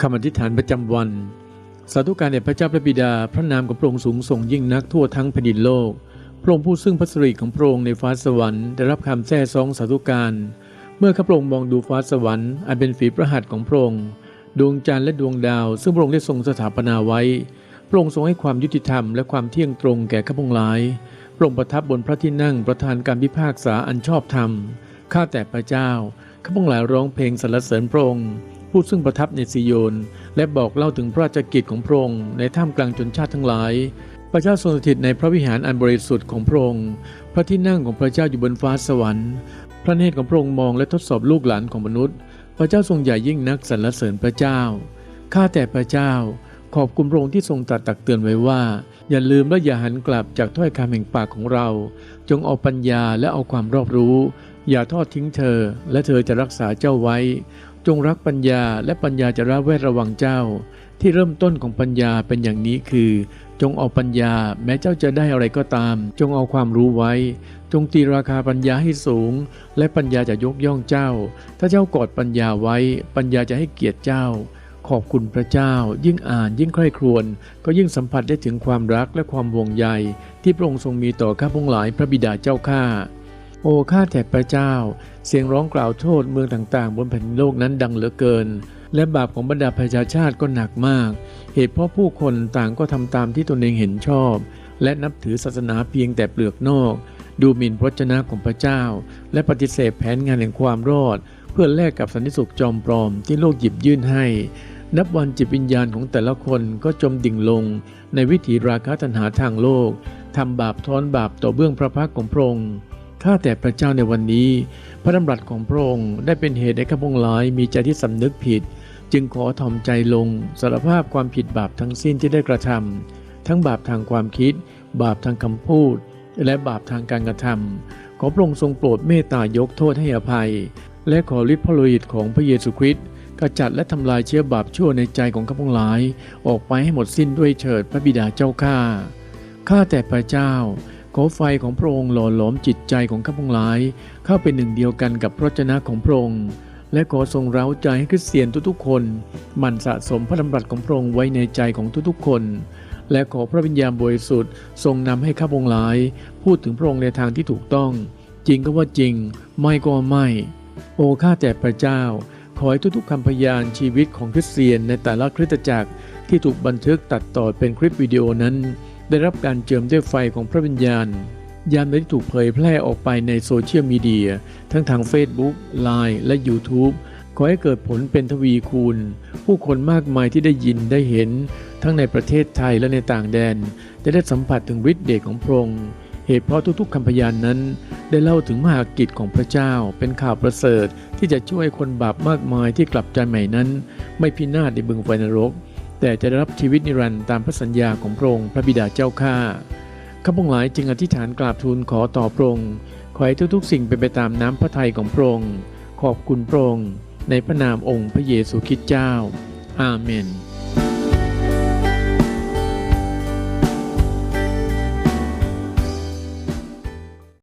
คำอธิษฐานประจำวัน สาธุการแด่พระเจ้าพระบิดา พระนามของพระองค์สูงส่งยิ่งนักทั่วทั้งแผ่นดินโลก พระองค์ผู้ซึ่งพระสิริของพระองค์ในฟ้าสวรรค์ได้รับคำแท้ซองสาธุการ เมื่อข้าพระองค์มองดูฟ้าสวรรค์อันเป็นฝีพระหัตถ์ของพระองค์ดวงจันทร์และดวงดาว ซึ่งพระองค์ได้ทรงสถาปนาไว้ พระองค์ทรงให้ความยุติธรรมและความเที่ยงตรงแก่ข้าพระองค์หลายพระองค์ประทับบนพระที่นั่งประธานการพิพากษาอันชอบธรรม ข้าแต่พระเจ้าข้าพระองค์หลายร้องเพลงสรรเสริญพระองค์ ผู้ซึ่งประทับในซิโยน และบอกเล่าถึงพระราชกิจของพระองค์ในท่ามกลางชนชาติทั้งหลาย พระเจ้าทรงสถิตในพระวิหารอันบริสุทธิ์ของพระองค์ พระที่นั่งของพระเจ้าอยู่บนฟ้าสวรรค์ พระเนตรของพระองค์มองและทดสอบลูกหลานของมนุษย์ พระเจ้าทรงใหญ่ยิ่งนักสรรเสริญพระเจ้า ข้าแต่พระเจ้า ขอบคุณพระองค์ที่ทรงตรัสตักเตือนไว้ว่า อย่าลืมและอย่าหันกลับจากถ้อยคำแห่งปากของเรา จงเอาปัญญาและเอาความรอบรู้ อย่าทอดทิ้งเธอ และเธอจะรักษาเจ้าไว้ จงรักปัญญาและปัญญาจะระแวดระวังเจ้า ที่เริ่มต้นของปัญญาเป็นอย่างนี้คือ จงเอาปัญญา แม้เจ้าจะได้อะไรก็ตาม จงเอาความรู้ไว้ จงตีราคาปัญญาให้สูง และปัญญาจะยกย่องเจ้า ถ้าเจ้ากอดปัญญาไว้ ปัญญาจะให้เกียรติเจ้า ขอบคุณพระเจ้า ยิ่งอ่านยิ่งใคร่ครวญก็ยิ่งสัมผัสได้ถึงความรักและความห่วงใย ที่พระองค์ทรงมีต่อข้าพงหลายพระบิดาเจ้าข้า โอ้ข้าแต่พระเจ้า เสียงร้องกล่าวโทษเมืองต่างๆ บนแผ่นโลกนั้นดังเหลือเกิน และบาปของบรรดาประชาชาติก็หนักมาก เหตุเพราะผู้คนต่างก็ทำตามที่ตนเองเห็นชอบ และนับถือศาสนาเพียงแต่เปลือกนอก ดูหมิ่นพระเจนะของพระเจ้า และปฏิเสธแผนงานแห่งความรอด เพื่อแลกกับสันติสุขจอมปลอมที่โลกหยิบยื่นให้ นับวันจิตวิญญาณของแต่ละคนก็จมดิ่งลง ในวิถีราคะตัณหาทางโลกทำบาปท้อนบาปต่อเบื้องพระพักของพระองค์ ข้าแต่พระเจ้าในวันนี้ พระดำรัสของพระองค์ได้เป็นเหตุให้ข้าพงหลายมีใจที่สำนึกผิด จึงขอถ่อมใจลงสารภาพความผิดบาปทั้งสิ้นที่ได้กระทำทั้งบาปทางความคิด บาปทางคำพูด และบาปทางการกระทำขอพระองค์ทรงโปรดเมตตายกโทษให้อภัย และขอฤทธิ์พระโลหิตของพระเยซูคริสต์กระจัดและทำลายเชื้อบาปชั่วในใจของข้าพงหลาย ออกไปให้หมดสิ้นด้วยเถิดพระบิดาเจ้าข้าข้าแต่พระเจ้า ขอไฟของพระองค์หล่อหลอมจิตใจของข้าพงหลาย เข้าเป็นหนึ่งเดียวกันกับพระเจนะของพระองค์ และขอทรงเร้าใจให้คริสเตียนทุกๆ คนหมั่นสะสมพระดำรัสของพระองค์ไว้ในใจของทุกๆ คน และขอพระวิญญาณบริสุทธิ์ทรงนำให้ข้าพงหลาย พูดถึงพระองค์ในทางที่ถูกต้อง จริงก็ว่าจริง ไม่ก็ไม่ โอ้ข้าแต่พระเจ้า ขอให้ทุกๆคำพยานชีวิตของคริสเตียนในแต่ละคริสตจักรที่ถูกบันทึกตัดต่อเป็นคลิปวิดีโอนั้น ได้รับการเจิมด้วยไฟของพระวิญญาณ ยามที่ถูกเผยแพร่ออกไปในโซเชียลมีเดีย ทั้งทาง Facebook, Line และ YouTube ขอให้เกิดผลเป็นทวีคูณ ผู้คนมากมายที่ได้ยินได้เห็น ทั้งในประเทศไทยและในต่างแดนจะได้สัมผัสถึงฤทธิ์เดชของพระองค์เหตุเพราะทุกๆคำพยานนั้น ได้เล่าถึงมหากิจของพระเจ้าเป็นข่าวประเสริฐที่จะช่วยคนบาปมากมายที่กลับใจใหม่นั้น ไม่พินาศในบึงไฟนรก แต่จะได้รับชีวิตนิรันดร์ตามพระสัญญาของพระองค์พระบิดาเจ้าข้าข้าพงหลายจึงอธิษฐานกราบทูลขอต่อพระองค์ขอให้ทุกๆ สิ่งเป็นไปตามน้ำพระทัยของพระองค์ขอบคุณพระองค์ในพระนามองค์พระเยซูคริสต์เจ้า อาเมน